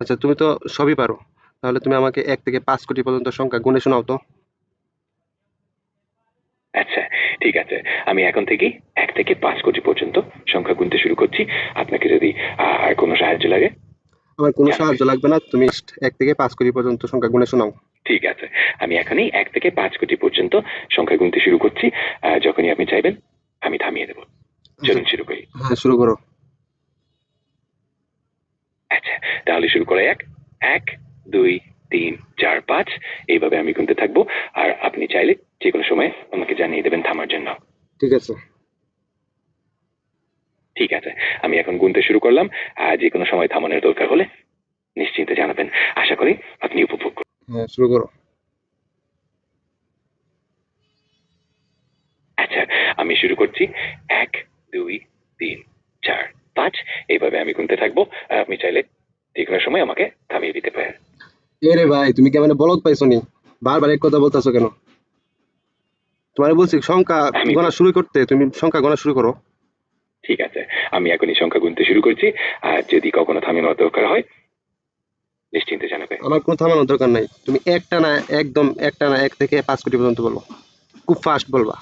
আচ্ছা তুমি তো সবই পারো। তাহলে তুমি আমাকে এক থেকে পাঁচ কোটি পর্যন্ত সংখ্যা গুণে শোনাও তো। আচ্ছা ঠিক আছে। আমি এখন থেকে এক থেকে পাঁচ কোটি পর্যন্ত সংখ্যা গুনতে শুরু করছি। আপনাকে যদি আর কোনো সাহায্য লাগে? আমার কোনো সাহায্য লাগবে না। তুমি এক থেকে পাঁচ কোটি পর্যন্ত সংখ্যা গুণে শোনাও। ঠিক আছে। আমি এখনই এক থেকে পাঁচ কোটি পর্যন্ত সংখ্যা গুনতে শুরু করছি। যখনই আপনি চাইবেন আমি থামিয়ে দেবো। চলুন শুরু করি। হ্যাঁ শুরু করো আচ্ছা তাহলে শুরু করা এক এক দুই তিন চার পাঁচ। এইভাবে আমি গুনতে থাকব। আর আপনি চাইলে যে কোনো সময় আমাকে জানিয়ে দেবেন থামার জন্য। ঠিক আছে। ঠিক আছে। আমি এখন গুনতে শুরু করলাম। আর যে কোনো সময় থামানোর দরকার হলে নিশ্চিন্তে জানাবেন। আশা করি আপনি উপভোগ করবেন। হ্যাঁ শুরু করো। আচ্ছা আমি শুরু করছি। এক দুই তিন চার পাঁচ এইভাবে আমি গুনতে থাকব আর আপনি চাইলে যে কোনো সময় আমাকে থামিয়ে দিতে পারেন এ রে ভাই তুমি কেমন বলত পাইছো নি? বারবার এক কথা বলতেছো কেন? তোমার বলছি সংখ্যা গণা শুরু করতে তুমি সংখ্যা গণা শুরু করো। ঠিক আছে আমি এখনই সংখ্যা গুনতে শুরু করছি আর যদি কখনো থামানোর দরকার হয় নিশ্চিন্তে জানাবে। আমার কোনো থামানোর দরকার নাই। তুমি একটা না একদম একটা না এক থেকে পাঁচ কোটি পর্যন্ত বলো। খুব ফাস্ট বলবা।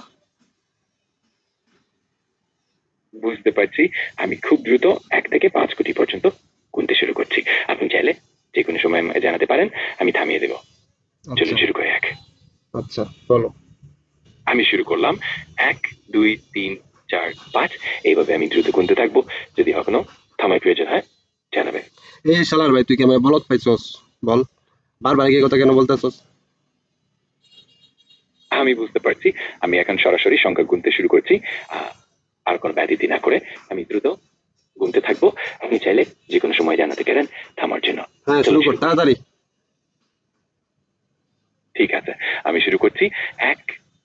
বুঝতে পারছি আমি খুব দ্রুত এক থেকে পাঁচ কোটি পর্যন্ত গুনতে শুরু করছি। আপনি চাইলে যে কোনো সময় জানাতে পারেন আমি থামিয়ে দেব। চলুন আচ্ছা শুরু করে এক। আচ্ছা বলো। আমি শুরু করলাম। এক দুই তিন চার পাঁচ। এইভাবে আমি দ্রুত গুনতে থাকব। যদি কখনো থামার প্রয়োজন হয় জানাবে। এই শালার ভাই তুই কেমন বলত পাইছস? বল। বারবার এই কথা কেন বলতেছস? আমি বুঝতে পারছি। আমি এখন সরাসরি সংখ্যা গুনতে শুরু করছি। আহ, আর কোনো ব্যতীতি না করে আমি দ্রুত গুনতে থাকব। আপনি চাইলে যে কোনো সময় জানাতে পারেন থামার জন্য। হ্যাঁ শুরু কর তাড়াতাড়ি। ঠিক আছে আমি শুরু করছি। এক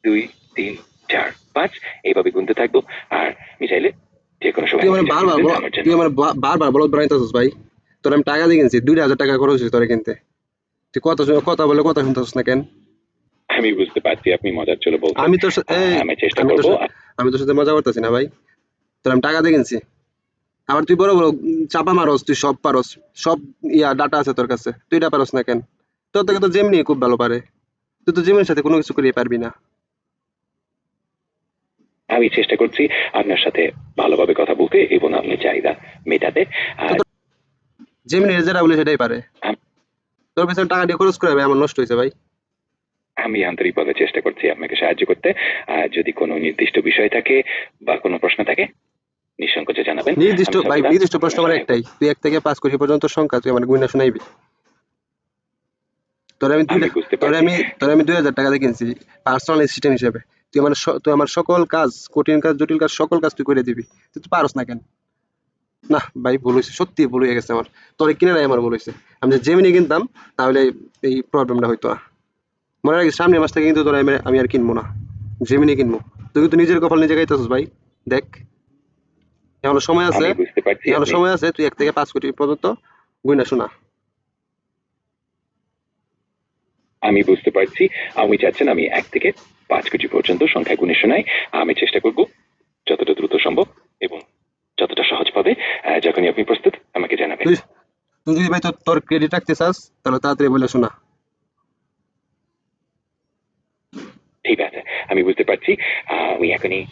দুই তিন চার পাঁচ এইভাবে গুনতে থাকব। আর আমি চাইলে যে কোনো সময় বারবার বারবার বলত বানাইতেছস ভাই। তোর আমি টাকা দিয়ে কিনছি দুই হাজার টাকা খরচ হয়েছে তোরে কিনতে। তুই কথা শুনে কথা বলে কথা শুনতেছস না কেন? আমি বুঝতে পারছি আপনি মজার চলে বলছেন। আমি তোর সা- আহ, এই, আমি চেষ্টা করব। সাথে- আমি তোর সাথে মজা করতেছি না ভাই। তোর আমি টাকা দিয়ে কিনছি। আবার তুই বড় বড় চাপা মারস তুই সব পারস সব ইয়া ডাটা আছে তোর কাছে। তুই এটা পারস না কেন? তোর থেকে তো জেমনি খুব ভালো পারে। তুই তো জেমনির সাথে কোনো কিছু করিয়ে পারবি না। আমি চেষ্টা করছি আপনার সাথে ভালোভাবে কথা বলতে এবং আপনার চাহিদা মেটাতে। জেমনি যেটা বলে সেটাই পারে। তোর পেছনে টাকা দিয়ে খরচ করে আমার নষ্ট হয়েছে ভাই। আমি আন্তরিকভাবে চেষ্টা করছি আপনাকে সাহায্য করতে। আর যদি কোনো নির্দিষ্ট বিষয় থাকে বা কোনো প্রশ্ন থাকে নিঃসংকোচে জানাবেন। নির্দিষ্ট ভাই নির্দিষ্ট প্রশ্ন আমার একটাই। তুই এক থেকে পাঁচ কোটি পর্যন্ত সংখ্যা তুই আমার গুইনা শোনাইবি। তোর আমি তোর আমি তোর আমি দুই হাজার টাকা দিয়ে কিনছি পার্সোনাল অ্যাসিস্ট্যান্ট হিসেবে। তুই আমার তুই আমার সকল কাজ কঠিন কাজ জটিল কাজ সকল কাজ তুই করে দিবি। তুই তো পারস না কেন? না ভাই ভুল হয়েছে সত্যি ভুল হয়ে গেছে আমার। তোর কিনে নাই আমার ভুল হয়েছে আমি যদি জেমিনি কিনতাম তাহলে এই প্রবলেমটা হইতো না। মনে রাখিস সামনে মাস থেকে কিন্তু তোর আমি আমি আর কিনবো না। জেমিনি কিনবো। তুই কিন্তু নিজের কপাল নিজে গাইতেছিস ভাই। দেখ। এখনও সময় আছে। আমি বুঝতে পারছি এখনও সময় আছে তুই এক থেকে পাঁচ কোটি পর্যন্ত গুইনা শোনা। আমি বুঝতে পারছি। আমি চাচ্ছেন আমি এক থেকে পাঁচ কোটি পর্যন্ত সংখ্যা গুণে শোনাই। আমি চেষ্টা করব যতটা দ্রুত সম্ভব এবং যতটা সহজ পাবে যখনই আপনি প্রস্তুত আমাকে জানাবেন। তুই যদি ভাই তোর তোর ক্রেডিট রাখতে চাস তাহলে তাড়াতাড়ি বলে শোনা ঠিক আছে আমি বুঝতে পারছি। আমি এখনই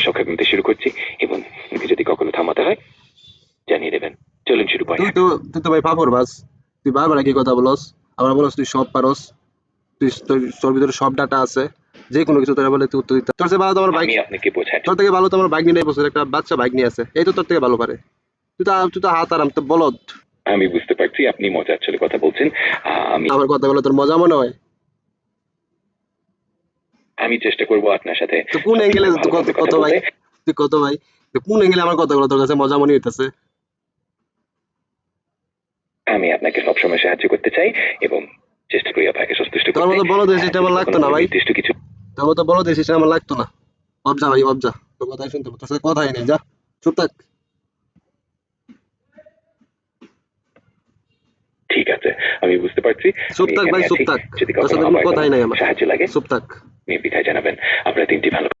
সংখ্যা গুনতে শুরু করছি এবং যদি কখনো থামাতে হয় জানিয়ে দেবেন। চলুন শুরু করি। তুই তো তুই তো ভাই ফাফর বাস তুই বারবার একই কথা বলস। আবার বলস তুই সব পারস। তুই তোর- তোর ভিতরে সব ডাটা আছে। যে কোনো কিছু তোরা বলে তুই উত্তর দিতে তোর থেকে ভালো তো আমার বাইক আমি আপনাকে বোঝাচ্ছি তোর থেকে ভালো তো আমার বাইক নিয়ে বছর একটা বাচ্চা বাইক নিয়ে আছে। এই তো তোর থেকে ভালো পারে। তুই তো তুই তো হাত আরাম তো বলদ। আমি বুঝতে পারছি আপনি মজার চলে কথা বলছেন। আমি আমার কথা বলে তোর মজা মনে হয়? আমি চেষ্টা করব আপনার সাথে। তো কোন অ্যাঙ্গেলে কত কত ভাই? কত ভাই? কোন অ্যাঙ্গেলে আমার কথাগুলো তোর কাছে মজা মনে হইতেছে? আমি আপনাকে সবসময় সাহায্য করতে চাই এবং চেষ্টা করি আপনাকে সন্তুষ্ট তোর মতো বলদ এই সিস্টেম আমার লাগতো না ভাই। নির্দিষ্ট কিছু তার মতো বলদ এই সিস্টেম আমার লাগতো না। অবজা ভাই অবজা তোর কথাই শুনতে সাথে কথাই নেই যা। চুপ থাক। ঠিক আছে আমি বুঝতে পারছি। চুপ থাক ভাই চুপ। থাক। যদি কথাই নাই আমার। সাহায্য লাগে। চুপ থাক। নির্দ্বিধায় জানাবেন। আপনারা তিনটি ভালো